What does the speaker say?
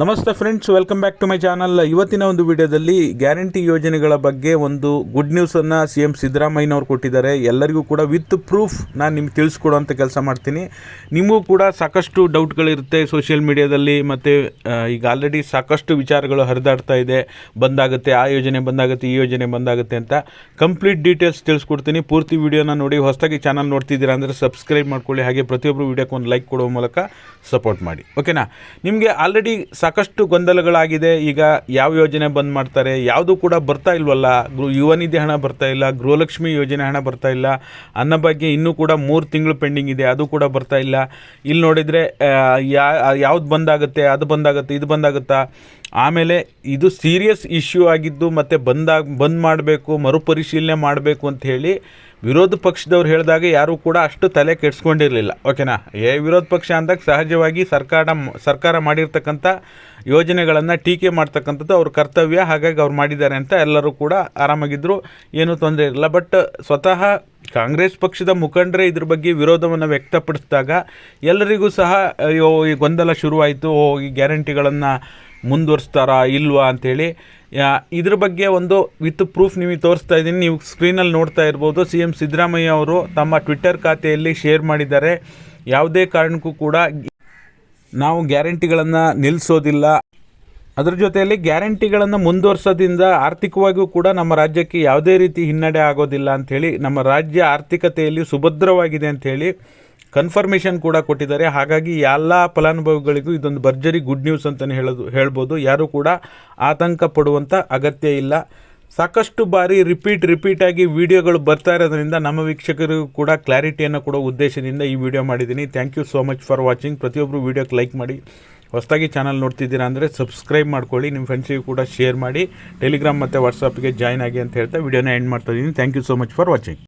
ನಮಸ್ತೆ friends welcome back to my channel ಇವತ್ತಿನ ಒಂದು ವಿಡಿಯೋದಲ್ಲಿ ಗ್ಯಾರಂಟಿ ಯೋಜನೆಗಳ ಬಗ್ಗೆ ಒಂದು ಗುಡ್ ನ್ಯೂಸನ್ನು ಸಿ ಎಂ ಸಿದ್ದರಾಮಯ್ಯನವರು ಕೊಟ್ಟಿದ್ದಾರೆ. ಎಲ್ಲರಿಗೂ ಕೂಡ ವಿತ್ ಪ್ರೂಫ್ ನಾನು ನಿಮ್ಗೆ ತಿಳಿಸ್ಕೊಡುವಂಥ ಕೆಲಸ ಮಾಡ್ತೀನಿ. ನಿಮಗೂ ಕೂಡ ಸಾಕಷ್ಟು ಡೌಟ್ಗಳಿರುತ್ತೆ ಸೋಷಿಯಲ್ ಮೀಡಿಯಾದಲ್ಲಿ ಮತ್ತು ಈಗ ಆಲ್ರೆಡಿ ಸಾಕಷ್ಟು ವಿಚಾರಗಳು ಹರಿದಾಡ್ತಾ ಇದೆ. ಬಂದಾಗುತ್ತೆ, ಆ ಯೋಜನೆ ಬಂದಾಗುತ್ತೆ, ಈ ಯೋಜನೆ ಬಂದಾಗುತ್ತೆ ಅಂತ ಕಂಪ್ಲೀಟ್ ಡೀಟೇಲ್ಸ್ ತಿಳಿಸ್ಕೊಡ್ತೀನಿ. ಪೂರ್ತಿ ವಿಡಿಯೋನ ನೋಡಿ, ಹೊಸದಾಗಿ ಚಾನಲ್ ನೋಡ್ತಿದ್ದೀರಾ ಅಂದರೆ ಸಬ್ಸ್ಕ್ರೈಬ್ ಮಾಡ್ಕೊಳ್ಳಿ. ಹಾಗೆ ಪ್ರತಿಯೊಬ್ಬರು ವಿಡಿಯೋಕ್ಕೆ ಒಂದು ಲೈಕ್ ಕೊಡೋ ಮೂಲಕ ಸಪೋರ್ಟ್ ಮಾಡಿ. ಓಕೆನಾ ನಿಮಗೆ ಆಲ್ರೆಡಿ ಸಾಕಷ್ಟು ಗೊಂದಲಗಳಾಗಿದೆ. ಈಗ ಯಾವ ಯೋಜನೆ ಬಂದ್ ಮಾಡ್ತಾರೆ? ಯಾವುದು ಕೂಡ ಬರ್ತಾ ಇಲ್ವಲ್ಲ. ಯುವ ನಿಧಿ ಹಣ ಬರ್ತಾ ಇಲ್ಲ, ಗೃಹಲಕ್ಷ್ಮಿ ಯೋಜನೆ ಹಣ ಬರ್ತಾ ಇಲ್ಲ. ಅನ್ನ ಬಗ್ಗೆ ಇನ್ನೂ ಕೂಡ ಮೂರು ತಿಂಗಳು ಪೆಂಡಿಂಗ್ ಇದೆ, ಅದು ಕೂಡ ಬರ್ತಾ ಇಲ್ಲ. ಇಲ್ಲಿ ನೋಡಿದರೆ ಯಾ, ಯಾವ್ದು ಬಂದಾಗುತ್ತೆ, ಅದು ಬಂದಾಗುತ್ತೆ, ಇದು ಬಂದಾಗುತ್ತಾ? ಆಮೇಲೆ ಇದು ಸೀರಿಯಸ್ ಇಶ್ಯೂ ಆಗಿದ್ದು ಮತ್ತು ಬಂದಾಗ ಬಂದ್ ಮಾಡಬೇಕು, ಮರುಪರಿಶೀಲನೆ ಮಾಡಬೇಕು ಅಂತ ಹೇಳಿ ವಿರೋಧ ಪಕ್ಷದವ್ರು ಹೇಳಿದಾಗ ಯಾರೂ ಕೂಡ ಅಷ್ಟು ತಲೆ ಕೆಡಿಸ್ಕೊಂಡಿರಲಿಲ್ಲ. ಓಕೆನಾ ಏ, ವಿರೋಧ ಪಕ್ಷ ಅಂದಾಗ ಸಹಜವಾಗಿ ಸರ್ಕಾರ ಸರ್ಕಾರ ಮಾಡಿರ್ತಕ್ಕಂಥ ಯೋಜನೆಗಳನ್ನು ಟೀಕೆ ಮಾಡ್ತಕ್ಕಂಥದ್ದು ಅವ್ರ ಕರ್ತವ್ಯ, ಹಾಗಾಗಿ ಅವ್ರು ಮಾಡಿದ್ದಾರೆ ಅಂತ ಎಲ್ಲರೂ ಕೂಡ ಆರಾಮಾಗಿದ್ದರು ಏನೂ ತೊಂದರೆ ಇರಲಿಲ್ಲ. ಬಟ್ ಸ್ವತಃ ಕಾಂಗ್ರೆಸ್ ಪಕ್ಷದ ಮುಖಂಡರೇ ಇದ್ರ ಬಗ್ಗೆ ವಿರೋಧವನ್ನು ವ್ಯಕ್ತಪಡಿಸಿದಾಗ ಎಲ್ಲರಿಗೂ ಸಹ, ಅಯ್ಯೋ, ಈ ಗೊಂದಲ ಶುರುವಾಯಿತು ಈ ಗ್ಯಾರಂಟಿಗಳನ್ನು ಮುಂದುವರಿಸ್ತಾರಾ ಇಲ್ವಾ ಅಂಥೇಳಿ ಇದ್ರ ಬಗ್ಗೆ ಒಂದು ವಿತ್ ಪ್ರೂಫ್ ನಿಮಗೆ ತೋರಿಸ್ತಾ ಇದ್ದೀನಿ. ನೀವು ಸ್ಕ್ರೀನಲ್ಲಿ ನೋಡ್ತಾ ಇರ್ಬೋದು. ಸಿ ಎಂ ಸಿದ್ದರಾಮಯ್ಯ ಅವರು ತಮ್ಮ ಟ್ವಿಟ್ಟರ್ ಖಾತೆಯಲ್ಲಿ ಶೇರ್ ಮಾಡಿದ್ದಾರೆ. ಯಾವುದೇ ಕಾರಣಕ್ಕೂ ಕೂಡ ನಾವು ಗ್ಯಾರಂಟಿಗಳನ್ನು ನಿಲ್ಲಿಸೋದಿಲ್ಲ. ಅದರ ಜೊತೆಯಲ್ಲಿ ಗ್ಯಾರಂಟಿಗಳನ್ನು ಮುಂದುವರ್ಸೋದ್ರಿಂದ ಆರ್ಥಿಕವಾಗಿಯೂ ಕೂಡ ನಮ್ಮ ರಾಜ್ಯಕ್ಕೆ ಯಾವುದೇ ರೀತಿ ಹಿನ್ನಡೆ ಆಗೋದಿಲ್ಲ ಅಂಥೇಳಿ ನಮ್ಮ ರಾಜ್ಯ ಆರ್ಥಿಕತೆಯಲ್ಲಿ ಸುಭದ್ರವಾಗಿದೆ ಅಂಥೇಳಿ ಕನ್ಫರ್ಮೇಷನ್ ಕೂಡ ಕೊಟ್ಟಿದ್ದಾರೆ. ಹಾಗಾಗಿ ಎಲ್ಲ ಫಲಾನುಭವಿಗಳಿಗೂ ಇದೊಂದು ಭರ್ಜರಿ ಗುಡ್ ನ್ಯೂಸ್ ಅಂತಲೇ ಹೇಳೋದು ಹೇಳ್ಬೋದು. ಯಾರೂ ಕೂಡ ಆತಂಕ ಪಡುವಂಥ ಅಗತ್ಯ ಇಲ್ಲ. ಸಾಕಷ್ಟು ಬಾರಿ ರಿಪೀಟ್ ರಿಪೀಟಾಗಿ ವಿಡಿಯೋಗಳು ಬರ್ತಾ ಇರೋದರಿಂದ ನಮ್ಮ ವೀಕ್ಷಕರಿಗೂ ಕೂಡ ಕ್ಲಾರಿಟಿಯನ್ನು ಕೊಡೋ ಉದ್ದೇಶದಿಂದ ಈ ವಿಡಿಯೋ ಮಾಡಿದ್ದೀನಿ. Thank you so much for watching ಪ್ರತಿಯೊಬ್ಬರು ವೀಡಿಯೋಕ್ಕೆ ಲೈಕ್ ಮಾಡಿ. ಹೊಸದಾಗಿ ಚಾನಲ್ ನೋಡ್ತಿದ್ದೀರಾ ಅಂದರೆ ಸಬ್ಸ್ಕ್ರೈಬ್ ಮಾಡ್ಕೊಳ್ಳಿ. ನಿಮ್ಮ ಫ್ರೆಂಡ್ಸಿಗೂ ಕೂಡ ಶೇರ್ ಮಾಡಿ. ಟೆಲಿಗ್ರಾಮ್ ಮತ್ತು ವಾಟ್ಸಪ್ಗೆ ಜಾಯ್ನ್ ಆಗಿ ಅಂತ ಹೇಳ್ತಾ ವಿಡಿಯೋನ ಎಂಡ್ ಮಾಡ್ತಾ ಇದ್ದೀನಿ. Thank you so much for watching